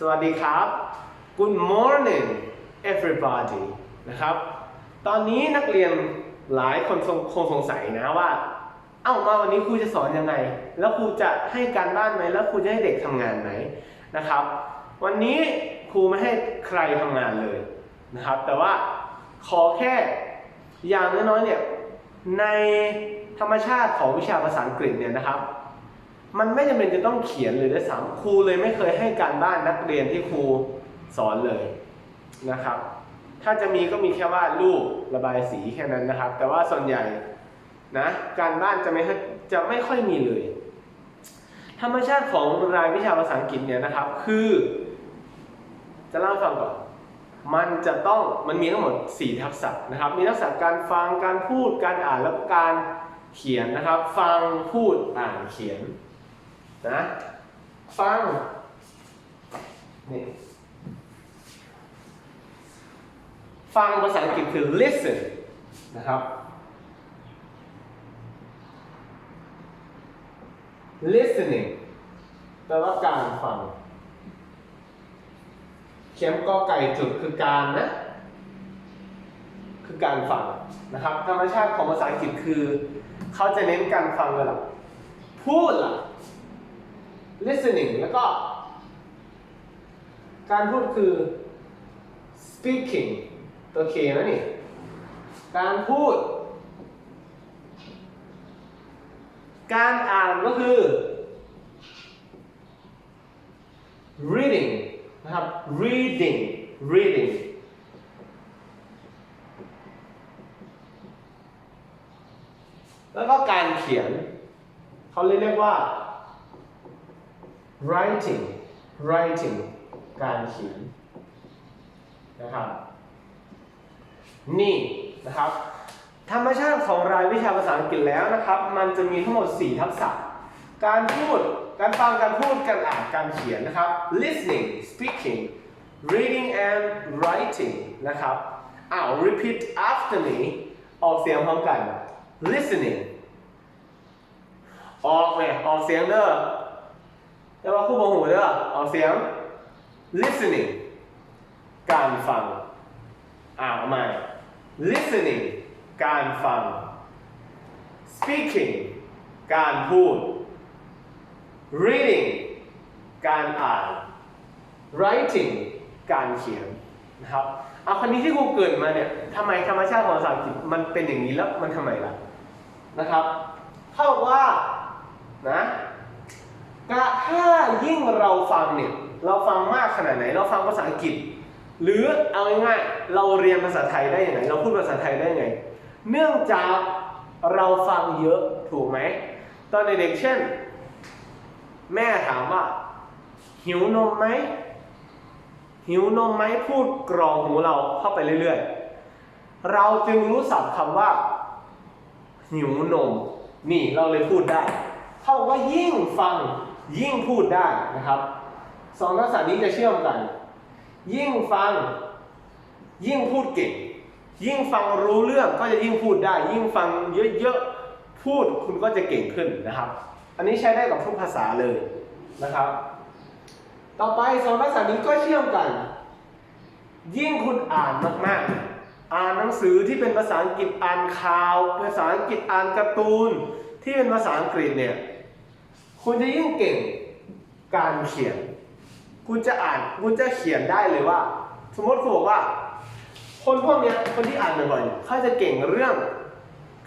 สวัสดีครับ Good morning everybody นะครับ ตอนนี้นักเรียนหลายคนคงงสงสัยนะว่า เอ้ามาวันนี้ครูจะสอนยังไง แล้วครูจะให้การบ้านไหม แล้วครูจะให้เด็กทำงานไหมนะครับ วันนี้ครูไม่ให้ใครทำงานเลยนะครับ แต่ว่าขอแค่อย่างน้อยๆเนี่ยในธรรมชาติของวิชาภาษาอังกฤษเนี่ยนะครับ มันไม่จำเป็นจะต้องเขียนเลยด้วยซ้ำครูเลยไม่เคยให้การบ้านนักเรียนที่ครูสอนเลยนะครับ ถ้าจะมีก็มีแค่วาดรูประบายสีแค่นั้นนะครับ แต่ว่าส่วนใหญ่นะการบ้านจะไม่ค่อยจะไม่ค่อยมีเลย ธรรมชาติของรายวิชาภาษาอังกฤษเนี่ยนะครับ คือ จะเล่าฟังก่อนมันจะต้องมันมีทั้งหมด 4 ทักษะนะครับ มีทักษะการฟังการพูดการอ่านแล้วก็การเขียนนะครับ ฟังพูดอ่านเขียน นะฟังนี่ฟังภาษาอังกฤษคือ listen นะครับ listening แปลว่าการฟัง เขียนกอไก่จุดคือการนะ คือการฟังนะครับ ธรรมชาติของภาษาอังกฤษคือ เขาจะเน้นการฟังเป็นหลักพูดล่ะ listening แล้วก็ การพูดคือ speaking ตัวเคนะนี่ การพูด การอ่านก็คือ reading นะครับ reading reading แล้วก็การเขียน เขาเรียกว่า writing writing การเขียนนะครับนี่นะครับ ธรรมชาติของรายวิชาภาษาอังกฤษแล้วนะครับ มันจะมีทั้งหมด 4 ทักษะ การพูด การฟัง การพูด การอ่าน การเขียนนะครับ listening speaking reading and writing นะครับอ้าว repeat after me ออกเสียงพร้อมกัน listening ออกเลยออกเสียงเด้อ แต่ว่าคู่บหูเด้อออกเสียง listening การฟัง อ่านใหม่ listening การฟัง speaking การพูด reading การอ่าน writing การเขียนนะครับเอาคันนี้ที่ครูเกิดมาเนี่ยทำไมธรรมชาติของภาษาอังกฤษมันเป็นอย่างนี้แล้วมันทำไมล่ะนะครับ เท่ากับว่านะ ก็ถ้ายิ่งเราฟังเนี่ยเราฟังมากขนาดไหน เราฟังภาษาอังกฤษ หรือเอาง่ายๆเราเรียนภาษาไทยได้ยังไงเราพูดภาษาไทยได้ยังไง เนื่องจากเราฟังเยอะถูกไหมตอนเด็กๆเช่น แม่ถามว่า หิวนมไหมหิวนมไหมพูดกรองหูเราเข้าไปเรื่อยๆ เราจึงรู้ศัพท์คำว่า หิวนม นี่เราเลยพูดได้ เท่ากับว่ายิ่งฟัง ยิ่งพูดได้นะครับสองทักษะนี้จะเชื่อมกัน ยิ่งฟัง ยิ่งพูดเก่ง ยิ่งฟังรู้เรื่องก็จะยิ่งพูดได้ ยิ่งฟังเยอะๆพูดคุณก็จะเก่งขึ้นนะครับ อันนี้ใช้ได้กับทุกภาษาเลยนะครับ ต่อไปสองทักษะนี้ก็เชื่อมกัน ยิ่งคุณอ่านมากๆ อ่านหนังสือที่เป็นภาษาอังกฤษอ่านข่าว ภาษาอังกฤษอ่านการ์ตูนที่เป็นภาษาอังกฤษเนี่ย คุณจะยิ่งเก่งการเขียน คุณจะอ่าน คุณจะเขียนได้เลยว่า สมมติคุณบอกว่า คนพวกเนี้ยคนที่อ่านบ่อยๆเนี่ยเขาจะเก่งเรื่อง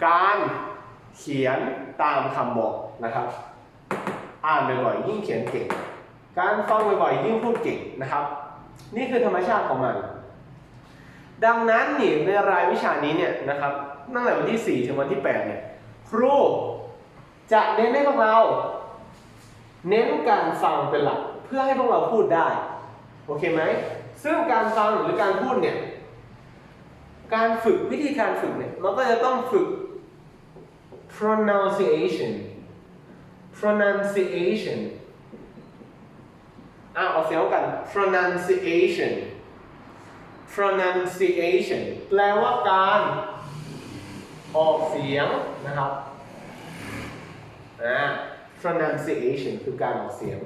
การเขียนตามคำบอกนะครับ อ่านบ่อยๆยิ่งเขียนเก่ง การฟังบ่อยๆยิ่งพูดเก่งนะครับ นี่คือธรรมชาติของมัน ดังนั้นนี่ในรายวิชานี้เนี่ยนะครับตั้งแต่วันที่ 4 ถึงวันที่ 8 เนี่ย ครูจะเน้นให้พวกเรา เน้นการฟังเป็นหลักเพื่อให้พวกเราพูดได้ โอเคไหม ซึ่งการฟังหรือการพูดเนี่ย การฝึกวิธีการฝึกเนี่ย มันก็จะต้องฝึก pronunciation pronunciation อะออกเสียงกัน pronunciation pronunciation แปลว่าการออกเสียงนะครับ อ่า pronunciation คือการออกเสียง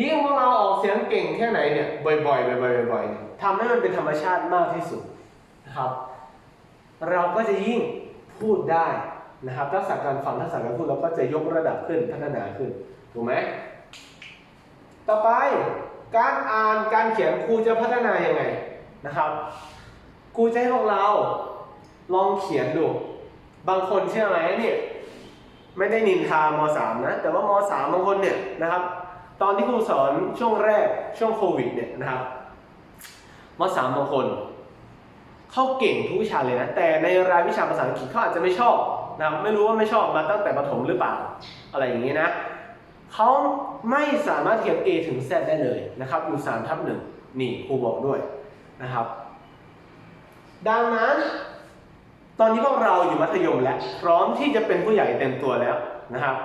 ยิ่งพวกเราออกเสียงเก่งแค่ไหนเนี่ยบ่อยๆบ่อยๆบ่อยๆทำให้มันเป็นธรรมชาติมากที่สุดนะครับ เราก็จะยิ่งพูดได้นะครับทักษะการฟังทักษะการพูดเราก็จะยกระดับขึ้นพัฒนาขึ้นถูกไหมต่อไปการอ่านการเขียนครูจะพัฒนายังไงนะครับครูจะให้พวกเราลองเขียนดู บางคนเชื่อไหมเนี่ย ไม่ได้นินทามสามนะแต่ว่ามสามบางคนเนี่ยนะครับ ตอนที่ครูสอนช่วงแรกช่วงโควิดเนี่ยนะครับมสามบางคนเขาเก่งทุกวิชาเลยนะแต่ในรายวิชาภาษาอังกฤษเขาอาจจะไม่ชอบนะไม่รู้ว่าไม่ชอบมาตั้งแต่ประถมหรือเปล่าอะไรอย่างนี้นะเขาไม่สามารถเทียบ A ถึง Z ได้เลยนะครับอยู่3ทับหนึ่งนี่ครูบอกด้วยนะครับ ดังนั้น ตอนนี้พวกเราอยู่มัธยมแล้ว พร้อมที่จะเป็นผู้ใหญ่เต็มตัวแล้วนะครับ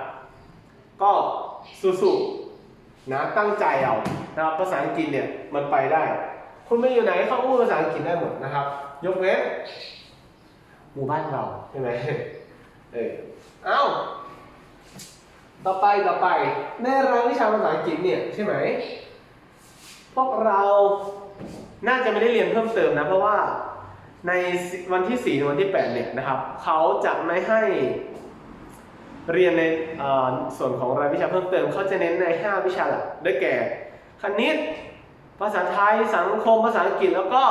ก็สู้ๆนะตั้งใจเอานะครับภาษาอังกฤษเนี่ยมันไปได้ คุณไม่อยู่ไหนเขาพูดภาษาอังกฤษได้หมดนะครับ ยกเว้นหมู่บ้านเราใช่ไหมเออเอ้าต่อไปต่อไปในรายวิชาภาษาอังกฤษเนี่ยใช่ไหมพวกเราน่าจะไม่ได้เรียนเพิ่มเติมนะ เพราะว่า ในวันที่ 4 ถึงวันที่ 8 เนี่ยนะครับ เขาจะไม่ให้เรียนในส่วนของรายวิชาเพิ่มเติม เขาจะเน้นใน 5 วิชาหลัก ได้แก่ คณิต ภาษาไทย สังคม ภาษาอังกฤษ แล้วก็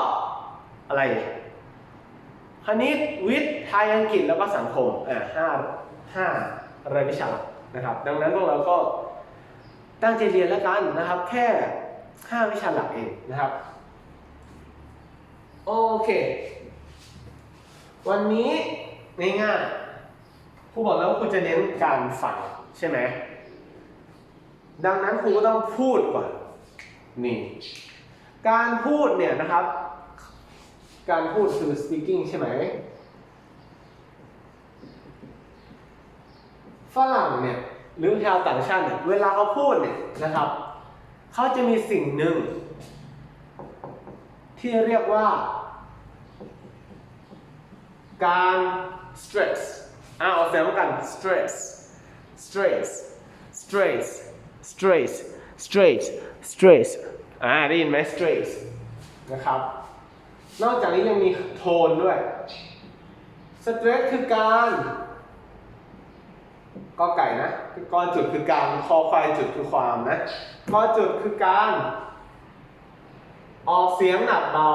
อะไร คณิต วิทย์ ไทย อังกฤษ แล้วก็สังคม อ่าห้าห้ารายวิชาหลักนะครับ ดังนั้นพวกเราก็ตั้งใจเรียนแล้วกันนะครับ แค่ห้าวิชาหลักเองนะครับ โอเค วันนี้ง่ายๆครูบอกแล้วว่าครูจะเน้นการฟังใช่ไหม ดังนั้นครูก็ต้องพูดก่อน นี่ การพูดเนี่ยนะครับ การพูดคือ speaking ใช่ไหม ฝรั่งเนี่ยหรือชาวต่างชาติเนี่ย เวลาเขาพูดเนี่ยนะครับ เขาจะมีสิ่งหนึ่ง ที่เรียกว่า การ stress อ่าออกเสียงกัน stress stress stress stress stress stress อ่าได้ยินไหม stress นะครับ นอกจากนี้ยังมีโทนด้วย stress คือการกอไก่นะกอจุดคือการคอควายจุดคือความนะกอจุดคือการ ออกเสียงหนักเบา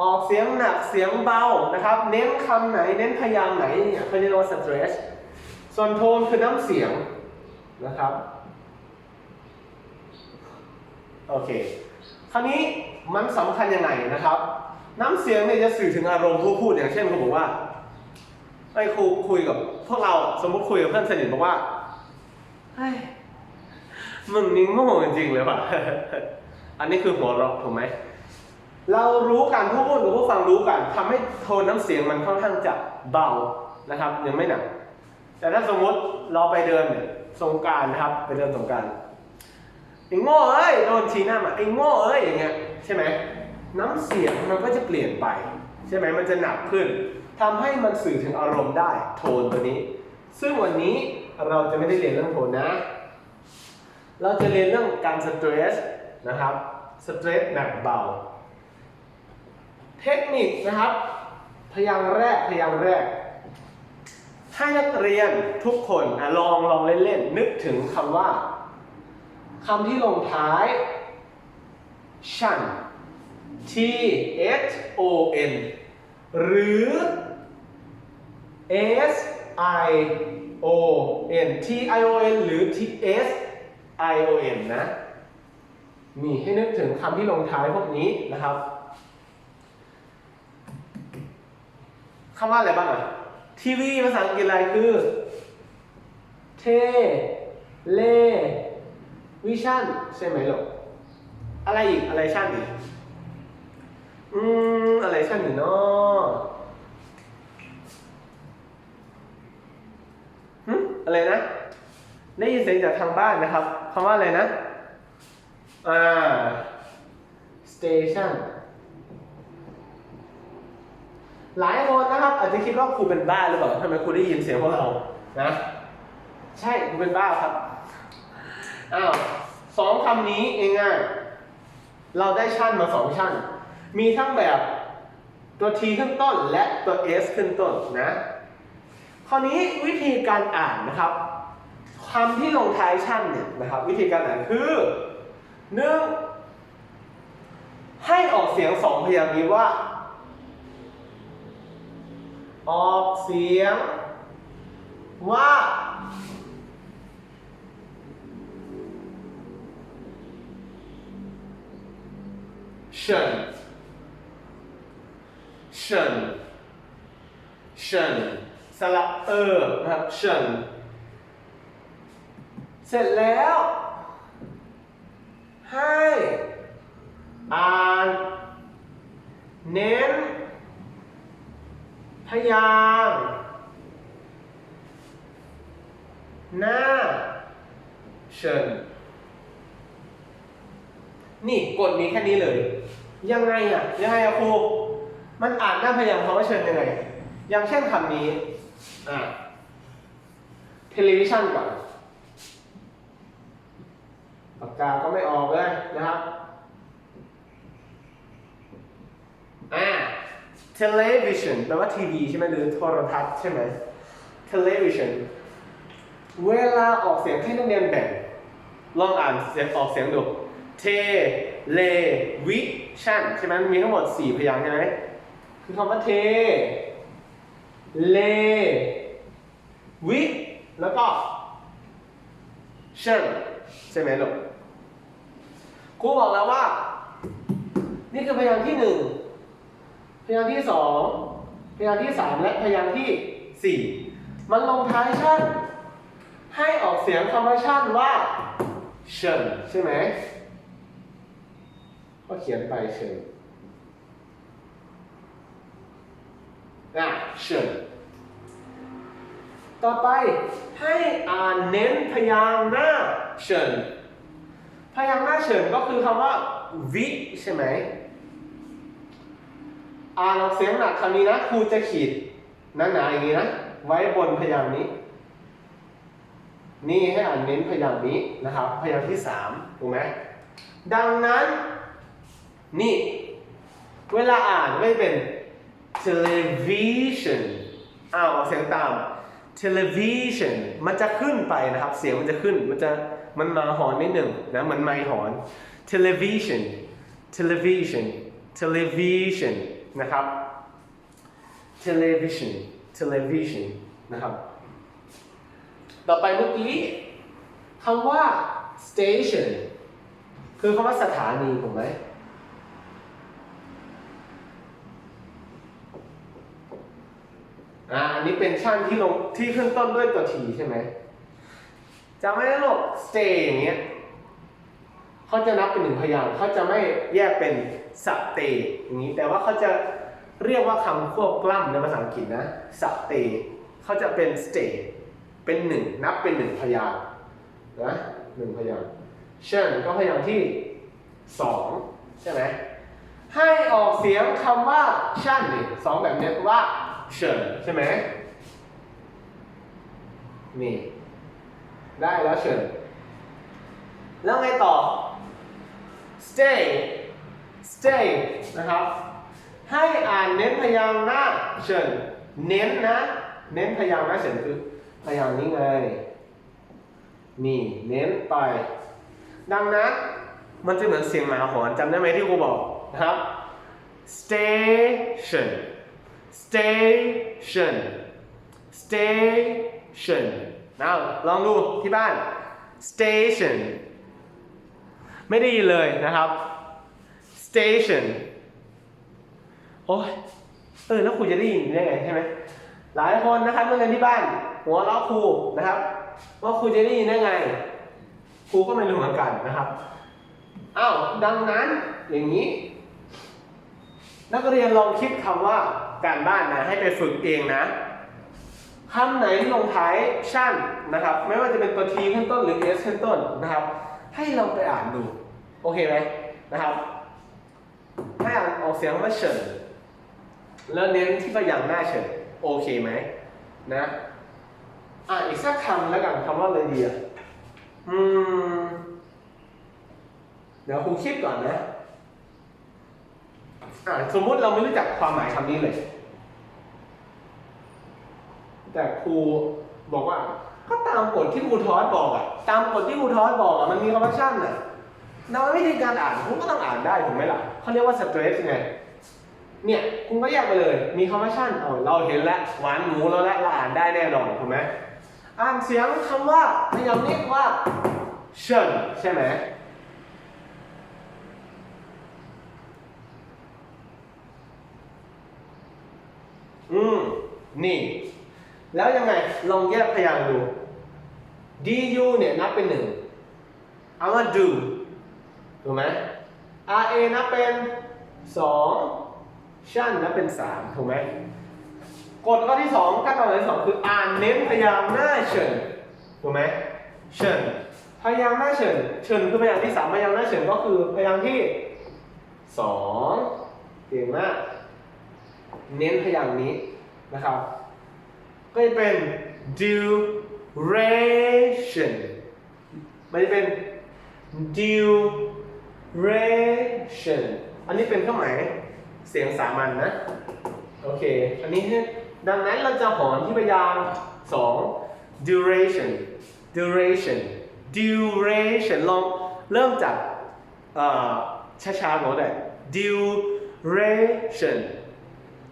ออกเสียงหนักเสียงเบานะครับ เน้นคำไหน เน้นพยางค์ไหนเนี่ยเขาเรียกว่า stress ส่วนโทนคือน้ำเสียงนะครับ โอเค คราวนี้มันสำคัญยังไงนะครับ น้ำเสียงเนี่ยจะสื่อถึงอารมณ์ผู้พูดอย่างเช่นเขาบอกว่าไอ้ครูคุยกับพวกเราสมมติคุยกับเพื่อนสนิทบอกว่าเฮ้ย มึงนี่โง่จริงๆเลยว่ะ อันนี้คือหัวเราะถูกไหม เรารู้กันผู้พูดกับผู้ฟังรู้กันทำให้โทนน้ำเสียงมันค่อนข้างจะเบานะครับ ยังไม่หนัก แต่ถ้าสมมติเราไปเดินเนี่ยสงกรารนะครับ ไปเดินสงกรารไอ้โง่เอ้ยโดนชี้หน้ามาไอ้โง่เอ้ยอย่างเงี้ยใช่ไหมน้ำเสียงมันก็จะเปลี่ยนไป ใช่ไหมมันจะหนักขึ้นทำให้มันสื่อถึงอารมณ์ได้โทนตัวนี้ ซึ่งวันนี้เราจะไม่ได้เรียนเรื่องโทนนะ เราจะเรียนเรื่องการสเตรสนะครับสเตรสแบบเบา เทคนิคนะครับ พยางค์แรกพยางค์แรก ให้นักเรียนทุกคนอลองลองเล่นๆ นึกถึงคำว่าคำที่ลงท้ายชัน T H O N หรือ S I O N T I O N หรือ T S I O N นะนี่ให้นึกถึงคำที่ลงท้ายพวกนี้นะครับคำว่าอะไรบ้างอะทีวีภาษาอังกฤษอะไรคือ เท เล วิชั่นใช่ไหมลูกอะไรอีก อะไรชั่นอีกอืม อะไรชั่นอีกเนาะหึอะไรนะ ได้ยินเสียงจากทางบ้านนะครับคำว่าอะไรนะอ่า station หลายคนนะครับ อาจจะคิดว่าครูเป็นบ้าหรือเปล่าทำไมครูได้ยินเสียงพวกเรานะใช่กูเป็นบ้าครับอ้าวสองคำนี้ง่ายๆเราได้ชั่นมาสองชั่นมีทั้งแบบตัว t ขึ้นต้นและตัว s ขึ้นต้นนะ คราวนี้วิธีการอ่านนะครับ คำที่ลงท้ายชั่นเนี่ยนะครับ วิธีการอ่านคือหนึ่งให้ออกเสียงสองพยางค์นี้ว่า ออกเสียง ว่า เฉินเฉินเฉินสระเออนะครับเฉิน เสร็จแล้ว ให้อ่านเน้น พยางหน้าเฉินนี่กฎมีแค่นี้เลย ยังไงอะยังไงอะครูมันอ่านหน้าพยางค์คำว่าเชิญยังไง อย่างเช่นคำนี้อ่าเทเลวิชันก่อน ปากกาก็ไม่ออกเลยนะครับอ่า television แปลว่าทีวีใช่ไหมหรือโทรทัศน์ใช่ไหม television เวลาออกเสียงให้นักเรียนแบ่ง ลองอ่านเสียงออกเสียงดู เท เล วิชันใช่ไหมมีทั้งหมด 4 พยางค์ใช่ไหมคือคำว่าเท เล วิ แล้วก็ชันใช่ไหมลูก ครูบอกแล้วว่า นี่คือพยางค์ที่หนึ่งพยางค์ที่สองพยางค์ที่สามและพยางค์ที่สี่มันลงท้ายชั่น ให้ออกเสียงคำว่าชั่นว่าเชิญใช่ไหมก็เขียนไปเชิญอะเชิญต่อไปให้อ่านเน้นพยางค์หน้าเชิญ พยางค์หน้าเชิญก็คือคำว่าวิใช่ไหมอ่านออกเสียงหนักคำนี้นะครูจะขีดหนาๆอย่างนี้นะไว้บนพยางค์นี้ นี่ให้อ่านเน้นพยางค์นี้นะครับ พยางค์ที่สามถูกไหมดังนั้น นี่ เวลาอ่านไม่เป็น television อ้าวออกเสียงตาม television มันจะขึ้นไปนะครับ เสียงมันจะขึ้นมันจะ มันมาหอนนิดหนึ่งนะมันไม่หอน television television television นะครับ television television นะครับ ต่อไปเมื่อกี้คำว่า station คือคำว่าสถานีถูกไหมอ่าอันนี้เป็นชั่นที่ลงที่ขึ้นต้นด้วยตัว t ใช่ไหม จำไม่ได้หรอก stay อย่างเงี้ยเขาจะนับเป็นหนึ่งพยางค์เขาจะไม่แยกเป็น stay อย่างนี้ แต่ว่าเขาจะเรียกว่าคำควบกล้ำในภาษาอังกฤษนะ stay เขาจะเป็น stay เป็นหนึ่งนับเป็นหนึ่งพยางค์นะหนึ่งพยางค์เช่นก็พยางค์ที่สองใช่ไหมให้ออกเสียงคำว่าชั่นนี่สองแบบนี้ว่าเฉินใช่ไหมนี่ ได้แล้วเฉินแล้วไงต่อ stay stay นะครับ ให้อ่านเน้นพยางค์หน้าเฉินเน้นนะ เน้นพยางค์หน้าเฉินคือพยางค์นี้ไง นี่เน้นไป ดังนั้นมันจะเหมือนเสียงหมาหอนจำได้ไหมที่ครูบอกนะครับ station station station นะลองดูที่บ้าน station ไม่ได้ยินเลยนะครับ station โอ้ยเออแล้วครูจะได้ยินได้ไงใช่ไหมหลายคนนะครับเมื่อเรียนที่บ้าน หัวเราะครูนะครับว่าครูจะได้ยินได้ไงครูก็ไม่รู้เหมือนกันนะครับอ้าวดังนั้นอย่างนี้ นักเรียนลองคิดคำว่าการบ้านนะให้ไปฝึกเองนะ คำไหนที่ลงท้ายชั่นนะครับ ไม่ว่าจะเป็นตัว t ขึ้นต้นหรือ s ขึ้นต้นนะครับ ให้เราไปอ่านดู โอเคไหมนะครับ ให้อ่านออกเสียงว่าเฉินแล้วเน้นที่พยางค์หน้าเฉินโอเคไหมนะอะอีกสักคำแล้วกันคำว่าอะไรดีอะอืม เดี๋ยวครูคิดก่อนนะอะสมมุติเราไม่รู้จักความหมายคำนี้เลย แต่ครูบอกว่า ก็ตามกฎที่ครูทอสบอกอะตามกฎที่ครูทอสบอกอะมันมีคำว่าชั่นอะเราวิธีการอ่านคุณก็ต้องอ่านได้ถูกไหมล่ะเขาเรียกว่าสเตรสไงเนี่ยคุณก็แยกไปเลย มีคำว่าชั่นเอาเราเห็นแล้วหวานหมูเราแล้วเราอ่านได้แน่นอนถูกไหมอ่านเสียงคำว่าพยายามเรียกว่าเชิญใช่ไหมอืมนี่ แล้วยังไงลองแยกพยางค์ดู du เนี่ยนับเป็นหนึ่ง เอามา do ถูกไหม ra นับเป็นสองชั่นนับเป็นสามถูกไหมกฎข้อที่สองขั้นตอนที่สองคืออ่านเน้นพยางค์หน้าเฉินถูกไหมเฉินพยางค์หน้าเฉินเฉินคือพยางค์ที่สามพยางค์หน้าเฉินก็คือพยางค์ที่สองเก่งมากเน้นพยางค์นี้นะครับ ก็จะเป็น duration มันจะเป็น duration อันนี้เป็นเครื่องหมายเสียงสามัญนนะ โอเค อันนี้ดังนั้นเราจะหอนที่พยางค์สอง duration duration duration ลองเริ่มจากช้าๆก่อนได้ duration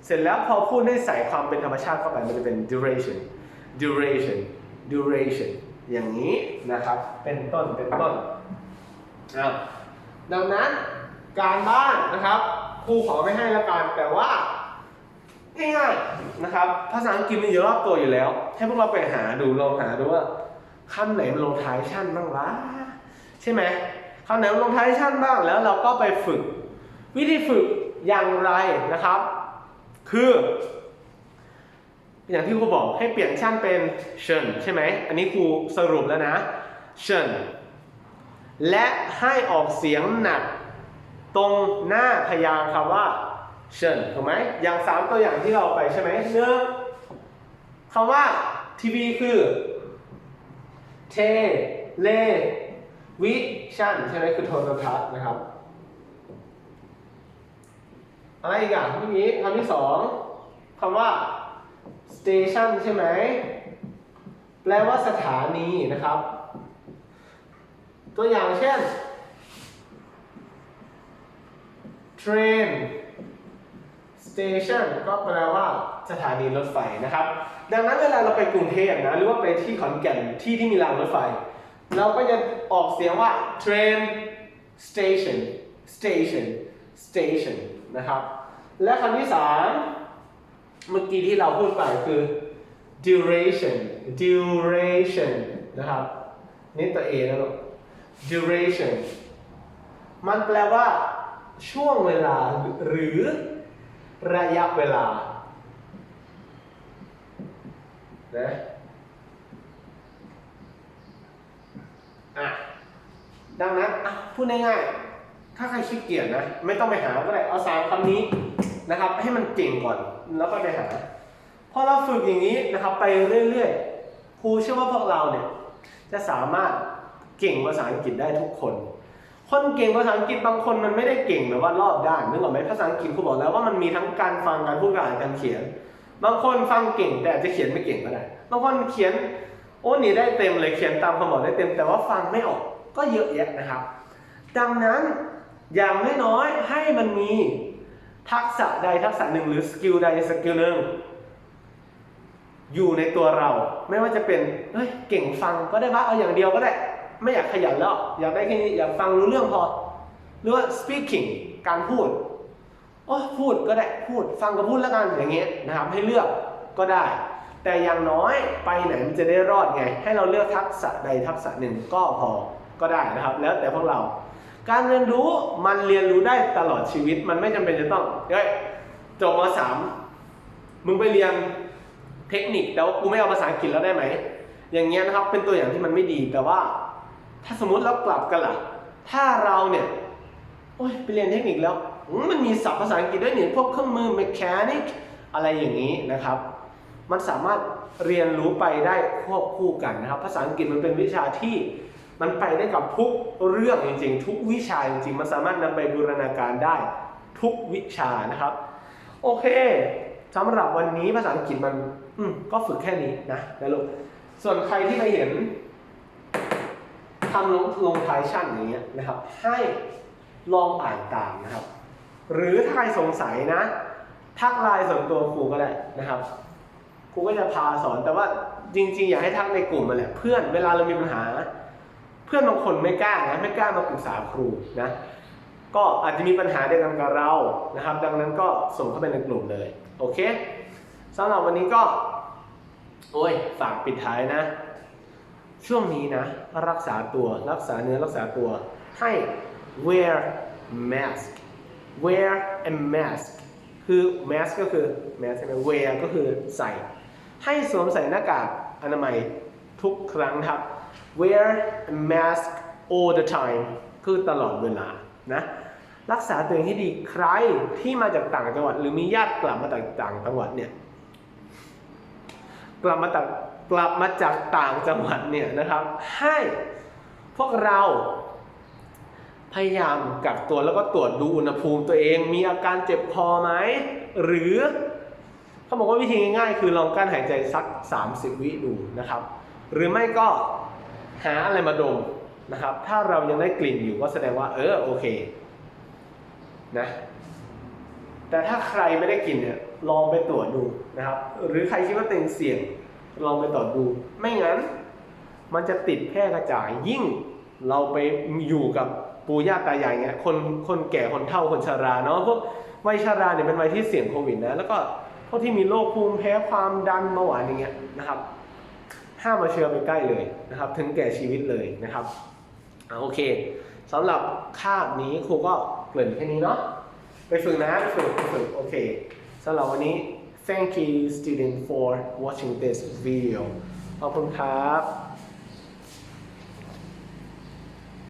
เสร็จแล้วพอพูดให้ใส่ความเป็นธรรมชาติเข้าไปมันจะเป็น duration duration duration อย่างนี้นะครับ เป็นต้นเป็นต้นอะดังนั้นการบ้านนะครับครูขอไม่ให้ละกันแต่ว่าง่ายๆนะครับภาษาอังกฤษมันอยู่รอบตัวอยู่แล้ว ให้พวกเราไปหาดูลองหาดูว่าคำไหนมันลงท้ายชั่นบ้างวะใช่ไหมคำไหนมันลงท้ายชั่นบ้างแล้วเราก็ไปฝึก วิธีฝึกอย่างไรนะครับ คือ อย่างที่ครูบอกให้เปลี่ยนชั่นเป็นเชิญใช่ไหม อันนี้ครูสรุปแล้วนะเชิญและให้ออกเสียงหนักตรงหน้าพยางค์คำว่าเชิญถูกไหมอย่างสามตัวอย่างที่เราไปใช่ไหมหนึ่งคำว่าทีวีคือเทเลวิชันใช่ไหมคือโทรทัศน์นะครับ อะไรอีกอะเมื่อกี้คำที่สองคำว่า station ใช่ไหม แปลว่าสถานีนะครับ ตัวอย่างเช่น train station ก็แปลว่าสถานีรถไฟนะครับ ดังนั้นเวลาเราไปกรุงเทพนะ หรือว่าไปที่ขอนแก่นที่ที่มีรางรถไฟ เราก็จะออกเสียงว่า train station station station นะครับ และคำที่สามเมื่อกี้ที่เราพูดไปคือ duration duration นะครับ นี่ตัว A นะลูก duration มันแปลว่าช่วงเวลาหรือระยะเวลานะอะดังนั้นอะพูดง่ายๆ ถ้าใครขี้เกียจนะ ไม่ต้องไปหาก็ได้เอาสามคำนี้นะครับ ให้มันเก่งก่อนแล้วก็ไปหาพอเราฝึกอย่างนี้นะครับ ไปเรื่อยๆครูเชื่อว่าพวกเราเนี่ยจะสามารถเก่งภาษาอังกฤษได้ทุกคน คนเก่งภาษาอังกฤษบางคนมันไม่ได้เก่งแบบว่ารอบด้านนึกออกไหมภาษาอังกฤษครูบอกแล้วว่ามันมีทั้งการฟังการพูดการอ่านการเขียน บางคนฟังเก่งแต่อาจจะเขียนไม่เก่งก็ได้บางคนเขียนโอ้หนี่ได้เต็มเลยเขียนตามคำบอกได้เต็ม แต่ว่าฟังไม่ออกก็เยอะแยะนะครับ ดังนั้น อย่างน้อยๆให้มันมีทักษะใดทักษะหนึ่งหรือสกิลใดสกิลหนึ่งอยู่ในตัวเรา ไม่ว่าจะเป็นเฮ้ยเก่งฟังก็ได้ว่าเอาอย่างเดียวก็ได้ ไม่อยากขยันแล้ว อยากได้แค่นี้อยากฟังรู้เรื่องพอ หรือว่า speaking การพูดโอ้พูดก็ได้พูดฟังก็พูดแล้วกันอย่างเงี้ยนะครับให้เลือกก็ได้ แต่อย่างน้อยไปไหนมันจะได้รอดไง ให้เราเลือกทักษะใดทักษะหนึ่งก็พอก็ได้นะครับ แล้วแต่พวกเรา การเรียนรู้มันเรียนรู้ได้ตลอดชีวิต มันไม่จำเป็นจะต้องเฮ้ยจบมสามมึงไปเรียนเทคนิคแล้วกูไม่เอาภาษาอังกฤษแล้วได้ไหม อย่างเงี้ยนะครับเป็นตัวอย่างที่มันไม่ดีแต่ว่า ถ้าสมมติเรากลับกันล่ะ ถ้าเราเนี่ยโอ้ยไปเรียนเทคนิคแล้วมมันมีศัพท์ภาษาอังกฤษด้วยเนี่ยพวกเครื่องมือ mechanic อะไรอย่างนี้นะครับ มันสามารถเรียนรู้ไปได้ควบคู่กันนะครับ ภาษาอังกฤษมันเป็นวิชาที่ มันไปได้กับทุกเรื่องจริงๆ ทุกวิชาจริงๆ มันสามารถนำไปบูรณาการได้ทุกวิชานะครับ โอเคสำหรับวันนี้ภาษาอังกฤษมัน อืมก็ฝึกแค่นี้นะนะลูกส่วนใครที่ไม่เห็นทำลงลงท้ายชั่นอย่างเงี้ยนะครับ ให้ลองอ่านตามนะครับ หรือถ้าใครสงสัยนะ ทักไลน์ส่วนตัวครูก็ได้นะครับครูก็จะพาสอนแต่ว่าจริง ๆ อยากให้ทักในกลุ่มมาแหละเพื่อนเวลาเรามีปัญหา เพื่อนบางคนไม่กล้านะไม่กล้ามาปรึกษาครูนะก็อาจจะมีปัญหาเดียวกันกับเรานะครับ ดังนั้นก็ส่งเข้าไปในกลุ่มเลยโอเคสำหรับวันนี้ก็ โอ้ยฝากปิดท้ายนะ ช่วงนี้นะ รักษาตัวรักษาเนื้อรักษาตัวให้ wear mask wear a mask คือ mask ก็คือ mask ใช่ไหม wear ก็คือใส่ ให้สวมใส่หน้ากากอนามัยทุกครั้งครับ wear a mask all the time คือตลอดเวลานะรักษาตัวเองให้ดีใครที่มาจากต่างจังหวัด หรือมีญาติกลับมาจากต่างจังหวัดเนี่ยกลับมาจากกลับมาจากต่างจังหวัดเนี่ยนะครับ ให้พวกเราพยายามกักตัวแล้วก็ตรวจดูอุณหภูมิตัวเอง มีอาการเจ็บคอไหม หรือเขาบอกว่าวิธีง่ายๆ คือลองกั้นหายใจสัก 30 วิดูนะครับ หรือไม่ก็ หาอะไรมาดมนะครับ ถ้าเรายังได้กลิ่นอยู่ก็แสดงว่า เออโอเคนะแต่ถ้าใครไม่ได้กลิ่นเนี่ยลองไปตรวจดูนะครับ หรือใครคิดว่าตัวเองเสี่ยงลองไปตรวจดู ไม่งั้นมันจะติดแพร่กระจายยิ่งเราไปอยู่กับปู่ย่าตายายเงี้ยคนคนแก่คนเฒ่าคนชราเนาะพวกวัยชราเนี่ยเป็นวัยที่เสี่ยงโควิดนะแล้วก็พวกที่มีโรคภูมิแพ้ความดันเบาหวานอย่างเงี้ยนะครับ ห้ามมาเชื้อไปใกล้เลยนะครับ ถึงแก่ชีวิตเลยนะครับอะโอเคสำหรับคาบนี้ครูก็เกริ่นแค่นี้เนาะไปฝึกนะไปฝึกไปฝึกโอเคสำหรับวันนี้ thank you student for watching this video ขอบคุณครับ